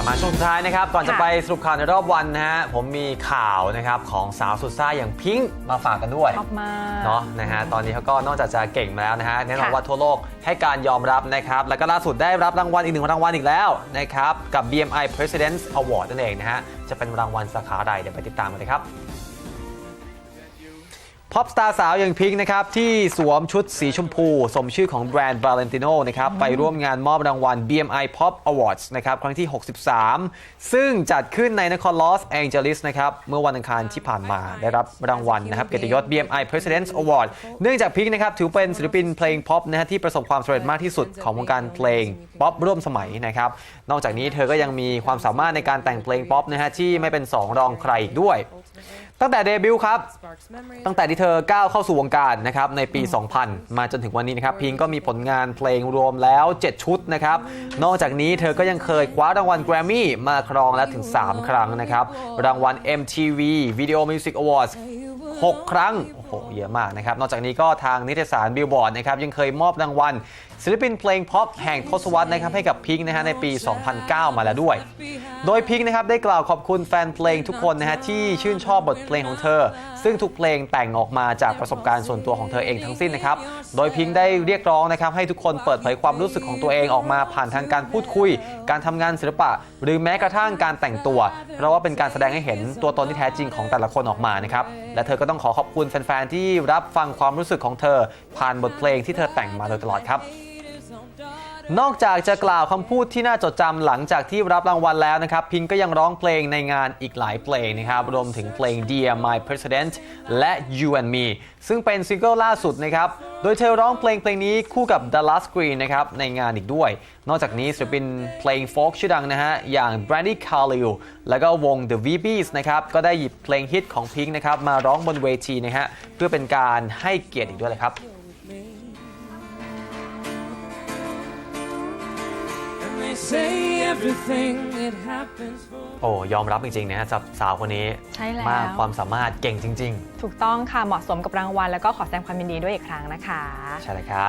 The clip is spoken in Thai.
ลับมาช่วงสุดท้ายนะครับ ก่อนจะค่ะไปสรุปข่าวในรอบวันนะฮะ ผมมีข่าวนะครับของสาวสุดซ่าอย่างพิงค์มาฝากกันด้วยชอบมากเนาะนะฮะ ตอนนี้เขาก็นอกจากจะเก่งมาแล้วนะฮะ แน่นอนค่ะว่าทั่วโลกให้การยอมรับนะครับ แล้วก็ล่าสุดได้รับรางวัลอีกหนึ่งรางวัลอีกแล้วนะครับ กับ BMI President's Award นั่นเองนะฮะ จะเป็นรางวัลสาขาอะไรเดี๋ยวไปติดตามกันเลยครับ พ็อปสตาร์สาวอย่างพิงนะครับ ที่สวมชุดสีชมพู สมชื่อของแบรนด์ Valentino นะครับ ไปร่วมงานมอบรางวัล BMI Pop Awards นะครับ ครั้งที่ 63 ซึ่งจัดขึ้นในนครลอสแองเจลิสนะครับ เมื่อวันอังคารที่ผ่านมาได้รับรางวัลนะครับ เกียรติยศ BMI President's Award เนื่องจากพิงนะครับ ถือเป็นศิลปินเพลงพ็อปนะฮะที่ประสบความสำเร็จมากที่สุดของวงการเพลงป๊อปร่วมสมัยนะครับ นอกจากนี้เธอก็ยังมีความสามารถในการแต่งเพลงป๊อปนะฮะที่ไม่เป็นสองรองใครอีกด้วย ตั้งแต่เดบิวต์ครับตั้งแต่ที่เธอก้าวเข้าสู่วงการนะครับในปี 2000 มาจนถึงวันนี้นะครับพิงก็มีผลงานเพลงรวมแล้ว 7 ชุดนะครับ นอกจากนี้เธอก็ยังเคยคว้ารางวัลแกรมมี่มาครองแล้วถึง 3 ครั้งนะครับ รางวัล MTV Video Music Awards 6 ครั้ง โอ้โหเยอะมากนะครับ นอกจากนี้ก็ทางนิตยสารบิลบอร์ดนะครับยังเคยมอบรางวัลศิลปินเพลงพ็อปแห่งทศวรรษนะครับให้กับพิงค์นะฮะในปี 2009 มาแล้วด้วย โดยพิงค์นะครับได้กล่าวขอบคุณแฟนเพลงทุกคนนะฮะที่ชื่นชอบบทเพลงของเธอ ซึ่งทุกเพลงแต่งออกมาจากประสบการณ์ส่วนตัวของเธอเองทั้งสิ้นนะครับ โดยพิงค์ได้เรียกร้องนะครับให้ทุกคนเปิดเผยความรู้สึกของตัวเองออกมาผ่านทางการพูดคุย การทำงานศิลปะ หรือแม้กระทั่งการแต่งตัว เพราะว่าเป็นการแสดงให้เห็นตัวตนที่แท้จริงของแต่ละคนออกมานะครับ และเธอก็ต้องขอขอบคุณแฟนๆที่รับฟังความรู้สึกของเธอ ผ่านบทเพลงที่เธอแต่งมาโดยตลอดครับ นอกจากจะกล่าวคำพูดที่น่าจดจำหลังจากที่รับรางวัลแล้วนะครับ พิงก็ยังร้องเพลงในงานอีกหลายเพลงนะครับ รวมถึงเพลง Dear My President และ You and Me ซึ่งเป็นซิงเกิลล่าสุดนะครับ โดยเธอร้องเพลงเพลงนี้คู่กับ Dallas Green นะครับ ในงานอีกด้วย นอกจากนี้ศิลปินเพลงโฟกชื่อดังนะฮะ อย่าง Brandy Carlile แล้วก็วง The VBs นะครับ ก็ได้หยิบเพลงฮิตของพิงนะครับมาร้องบนเวทีนะฮะเพื่อเป็นการให้เกียรติอีกด้วยเลยครับ say everything it happens for โอ้ยอมรับจริงๆนะฮะสำหรับสาวคนนี้ใช่แล้ว มากความสามารถเก่งจริง ถูกต้องค่ะ เหมาะสมกับรางวัล แล้วก็ขอแสดงความยินดีด้วยอีกครั้งนะคะ ๆ ใช่เลยครับ